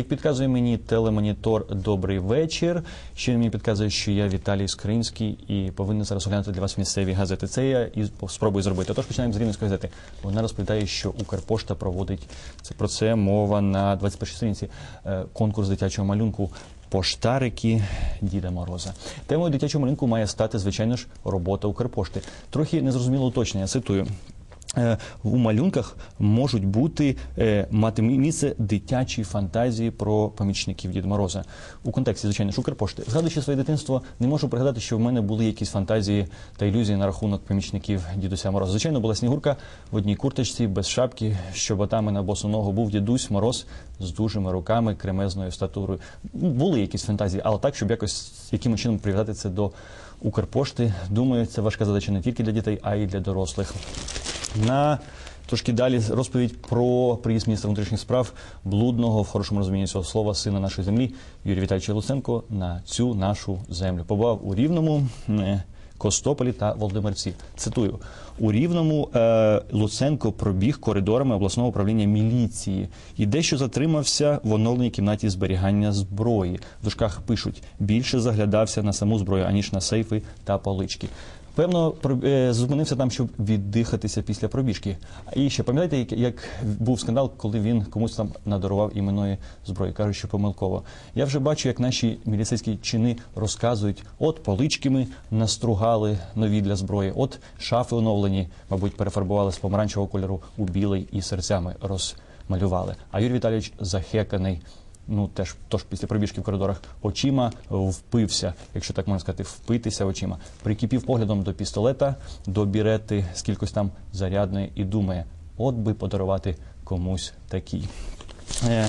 Як підказує мені телемонітор, добрий вечір. Ще мені підказує, що я Віталій Скринський і повинен зараз оглянути для вас місцеві газети. Це я і спробую зробити. Тож починаємо з Рівненської газети. Вона розповідає, що Укрпошта проводить це про це мова на 21 сторінці. Е, Конкурс дитячого малюнку. Поштарики Діда Мороза. Темою дитячого малюнку має стати, звичайно ж, робота Укрпошти. Трохи незрозуміло уточнення. Цитую. Е, У малюнках можуть бути е, мати місце дитячі фантазії про помічників Діда Мороза. У контексті, звичайно, Укрпошти. Згадуючи своє дитинство, не можу пригадати, що в мене були якісь фантазії та ілюзії на рахунок помічників Дідуся Мороза. Звичайно, була снігурка в одній курточці, без шапки, що ботами на босу ногу був дідусь Мороз з дужими руками, кремезною статурою. Були якісь фантазії, але так, щоб якось якимось чином прив'язати це до Укрпошти. Думаю, це важка задача не тільки для дітей, а й для дорослих. На трошки далі розповідь про приїзд міністра внутрішніх справ блудного в хорошому розумінні цього слова сина нашої землі Юрія Віталійовича Луценко на цю нашу землю. Побував у Рівному. е, Костополі та Володимирці. Цитую у Рівному е, Луценко пробіг коридорами обласного управління міліції і дещо затримався в оновленій кімнаті зберігання зброї. В дужках пишуть більше заглядався на саму зброю аніж на сейфи та полички. Певно, е, зупинився там, щоб віддихатися після пробіжки. І ще пам'ятаєте, як, був скандал, коли він комусь там надарував іменної зброї, кажуть, що помилково. Я вже бачу, як наші міліцейські чини розказують: от полички ми настругали нові для зброї, от шафи оновлені, мабуть, перефарбували з помаранчевого кольору у білий і серцями розмалювали. А Юрій Віталійович захеканий ну теж тож після пробіжки в коридорах очима впився, якщо так можна сказати, впитися очима. Прикипів поглядом до пістолета, до бірети з там зарядної і думає, от би подарувати комусь такий. Е,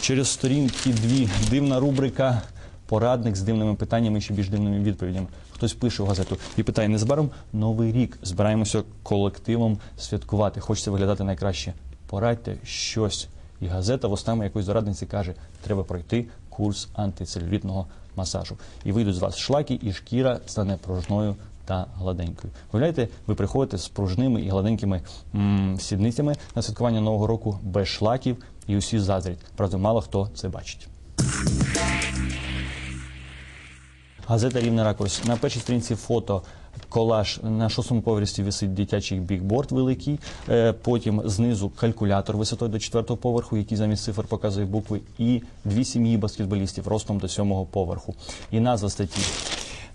через сторінки дві дивна рубрика. Порадник з дивними питаннями і ще більш дивними відповідями. Хтось пише в газету і питає: незабаром новий рік збираємося колективом святкувати. Хочеться виглядати найкраще. Порадьте щось. І газета вустами якоїсь дорадниці каже, треба пройти курс антицелюлітного масажу. І вийдуть з вас шлаки, і шкіра стане пружною та гладенькою. Уявляєте, ви приходите з пружними і гладенькими м, сідницями на святкування Нового року без шлаків, і усі заздрять. Правда, мало хто це бачить. Газета Рівний ракурс. На першій сторінці фото колаж на шостому поверсі висить дитячий бікборд великий. Е, Потім знизу калькулятор висотою до четвертого поверху, який замість цифр показує букви, і дві сім'ї баскетболістів ростом до сьомого поверху. І назва статті.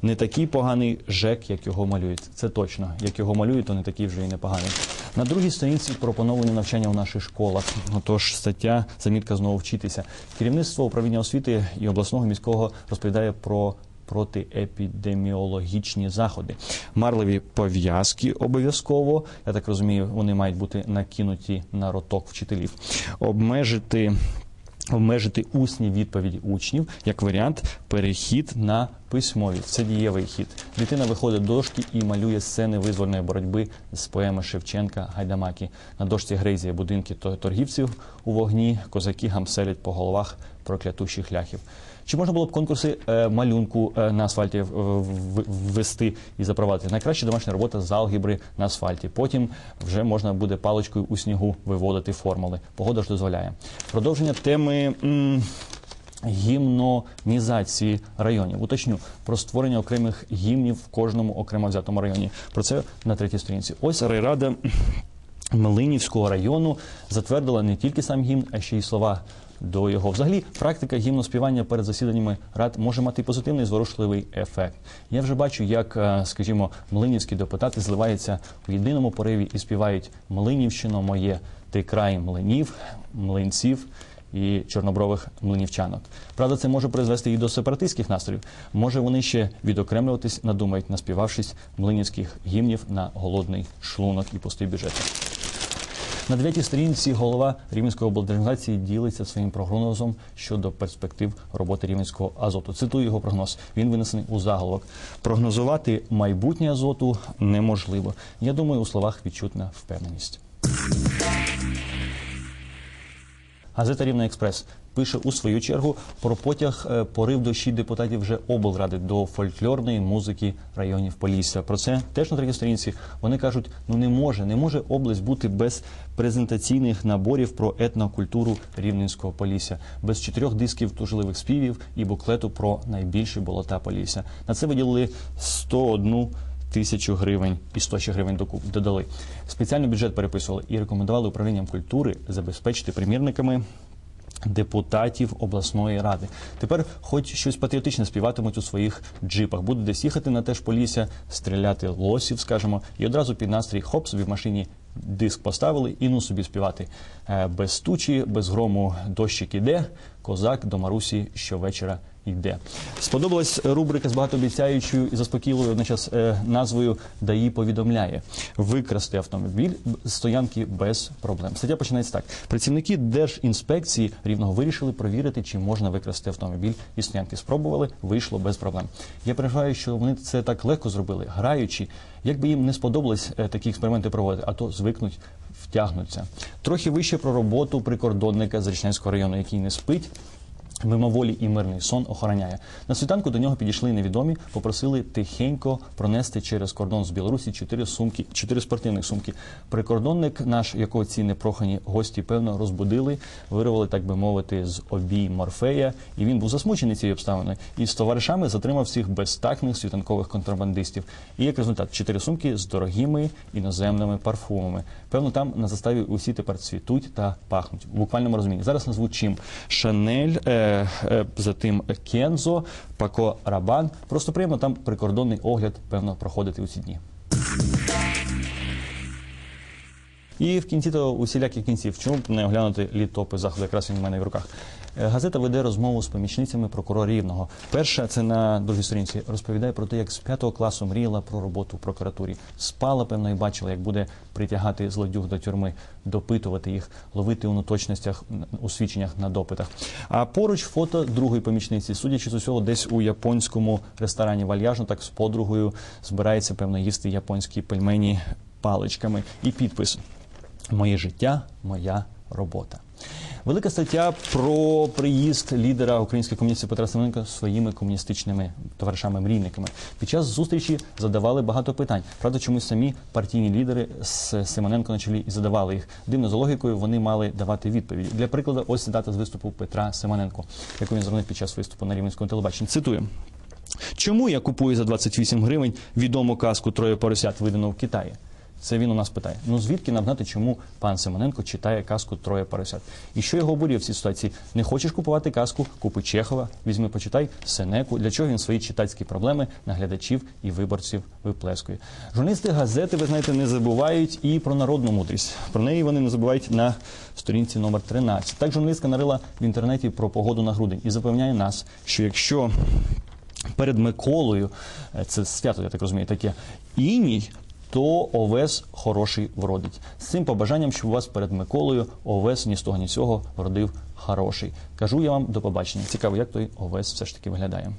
Не такий поганий ЖЕК, як його малюють. Це точно. Як його малюють, то не такий вже і непоганий. На другій сторінці про поновлення навчання в наших школах. Отож, стаття замітка знову вчитися. Керівництво управління освіти і обласного міського розповідає про протиепідеміологічні заходи. Марливі пов'язки обов'язково. Я так розумію, вони мають бути накинуті на роток вчителів. Обмежити. Обмежити усні відповіді учнів як варіант перехід на письмові. Це дієвий хід. Дитина виходить до дошки і малює сцени визвольної боротьби з поеми Шевченка Гайдамаки. На дошці грейзія будинки торгівців у вогні, козаки гамселять по головах проклятущих ляхів. Чи можна було б конкурси е, малюнку е, на асфальті е, ввести і запровадити? Найкраща домашня робота з алгебри на асфальті. Потім вже можна буде паличкою у снігу виводити формули. Погода ж дозволяє. Продовження теми. Гімнонізації районів. Уточню про створення окремих гімнів в кожному окремо взятому районі. Про це на третій сторінці. Ось райрада Млинівського району затвердила не тільки сам гімн, а ще й слова до його. Взагалі, практика гімноспівання перед засіданнями рад може мати позитивний зворушливий ефект. Я вже бачу, як, е, скажімо, млинівські депутати зливаються у єдиному пориві і співають Млинівщино моє, ти край млинів, млинців. І чорнобрових млинівчанок. Правда, це може призвести і до сепаратистських настроїв. Може вони ще відокремлюватись, надумають, наспівавшись млинівських гімнів на голодний шлунок і пустий бюджет. На дев'ятій сторінці голова Рівненської облдержадміністрації ділиться своїм прогнозом щодо перспектив роботи Рівненського азоту. Цитую його прогноз. Він винесений у заголовок. Прогнозувати майбутнє азоту неможливо. Я думаю, у словах відчутна впевненість. Газета Рівний експрес. пише у свою чергу про потяг е, порив дощі депутатів вже облради до фольклорної музики районів Полісся. Про це теж на третій сторінці. Вони кажуть: ну не може, не може область бути без презентаційних наборів про етнокультуру рівненського Полісся, без чотирьох дисків тужливих співів і буклету про найбільші болота Полісся. На це виділили 101 тисячу гривень і 100 ще гривень додали. Спеціальний бюджет переписували і рекомендували управлінням культури забезпечити примірниками депутатів обласної ради. Тепер хоч щось патріотичне співатимуть у своїх джипах. Будуть десь їхати на теж полісся, стріляти лосів, скажімо, і одразу під настрій хоп собі в машині диск поставили і ну собі співати. Е, Без тучі, без грому дощик іде, козак до Марусі щовечора йде. Сподобалась рубрика з багатообіцяючою і заспокійливою одночас е, назвою ДАІ повідомляє викрасти автомобіль з стоянки без проблем. Стаття починається так: працівники Держінспекції рівного вирішили провірити, чи можна викрасти автомобіль із стоянки. Спробували, вийшло без проблем. Я переживаю, що вони це так легко зробили, граючи. Якби їм не сподобалось е, такі експерименти проводити, а то звикнуть, втягнуться. Трохи вище про роботу прикордонника з Річненського району, який не спить. Мимоволі і мирний сон охороняє. На світанку до нього підійшли невідомі, попросили тихенько пронести через кордон з Білорусі чотири сумки, чотири спортивних сумки. Прикордонник наш, якого ці непрохані гості, певно, розбудили, вирвали, так би мовити, з обій Морфея. І він був засмучений цією обставиною. І з товаришами затримав всіх безтакних світанкових контрабандистів. І як результат, чотири сумки з дорогими іноземними парфумами. Певно, там на заставі усі тепер цвітуть та пахнуть в буквальному розумінні. Зараз назву чим Шанель, е, затим Кензо, Пако Рабан. Просто приємно там прикордонний огляд, певно, проходити у ці дні. І в кінці то усіляких кінців, чому б не оглянути літопис заходу, якраз він у мене в руках. Е, Газета веде розмову з помічницями прокурора Рівного. Перша це на другій сторінці розповідає про те, як з п'ятого класу мріяла про роботу в прокуратурі. Спала, певно, і бачила, як буде притягати злодюг до тюрми, допитувати їх, ловити у неточностях у свідченнях на допитах. А поруч фото другої помічниці, судячи з усього, десь у японському ресторані вальяжно, так з подругою збирається певно їсти японські пельмені паличками. І підпис Моє життя, моя робота. Велика стаття про приїзд лідера української комуністів Петра Семененка своїми комуністичними товаришами-мрійниками. Під час зустрічі задавали багато питань. Правда, чомусь самі партійні лідери з Семененко на чолі і задавали їх. Дивно, за логікою вони мали давати відповіді. Для прикладу, ось цитата з виступу Петра Семененко, яку він зробив під час виступу на Рівненському телебаченні. Цитую. Чому я купую за 28 гривень відому казку Троє поросят, видану в Китаї? Це він у нас питає. Ну звідки нам знати, чому пан Семененко читає казку Троє поросят? І що його обурює в цій ситуації? Не хочеш купувати казку? Купи Чехова, візьми, почитай Сенеку. Для чого він свої читацькі проблеми на глядачів і виборців виплескує? Журналісти газети, ви знаєте, не забувають і про народну мудрість. Про неї вони не забувають на сторінці номер 13. Так журналістка нарила в інтернеті про погоду на грудень і запевняє нас, що якщо перед Миколою, е, це свято, я так розумію, таке іній, то овес хороший вродить. З цим побажанням, щоб у вас перед Миколою овес ні з того, ні цього вродив хороший. Кажу я вам до побачення. Цікаво, як той овес все ж таки виглядає.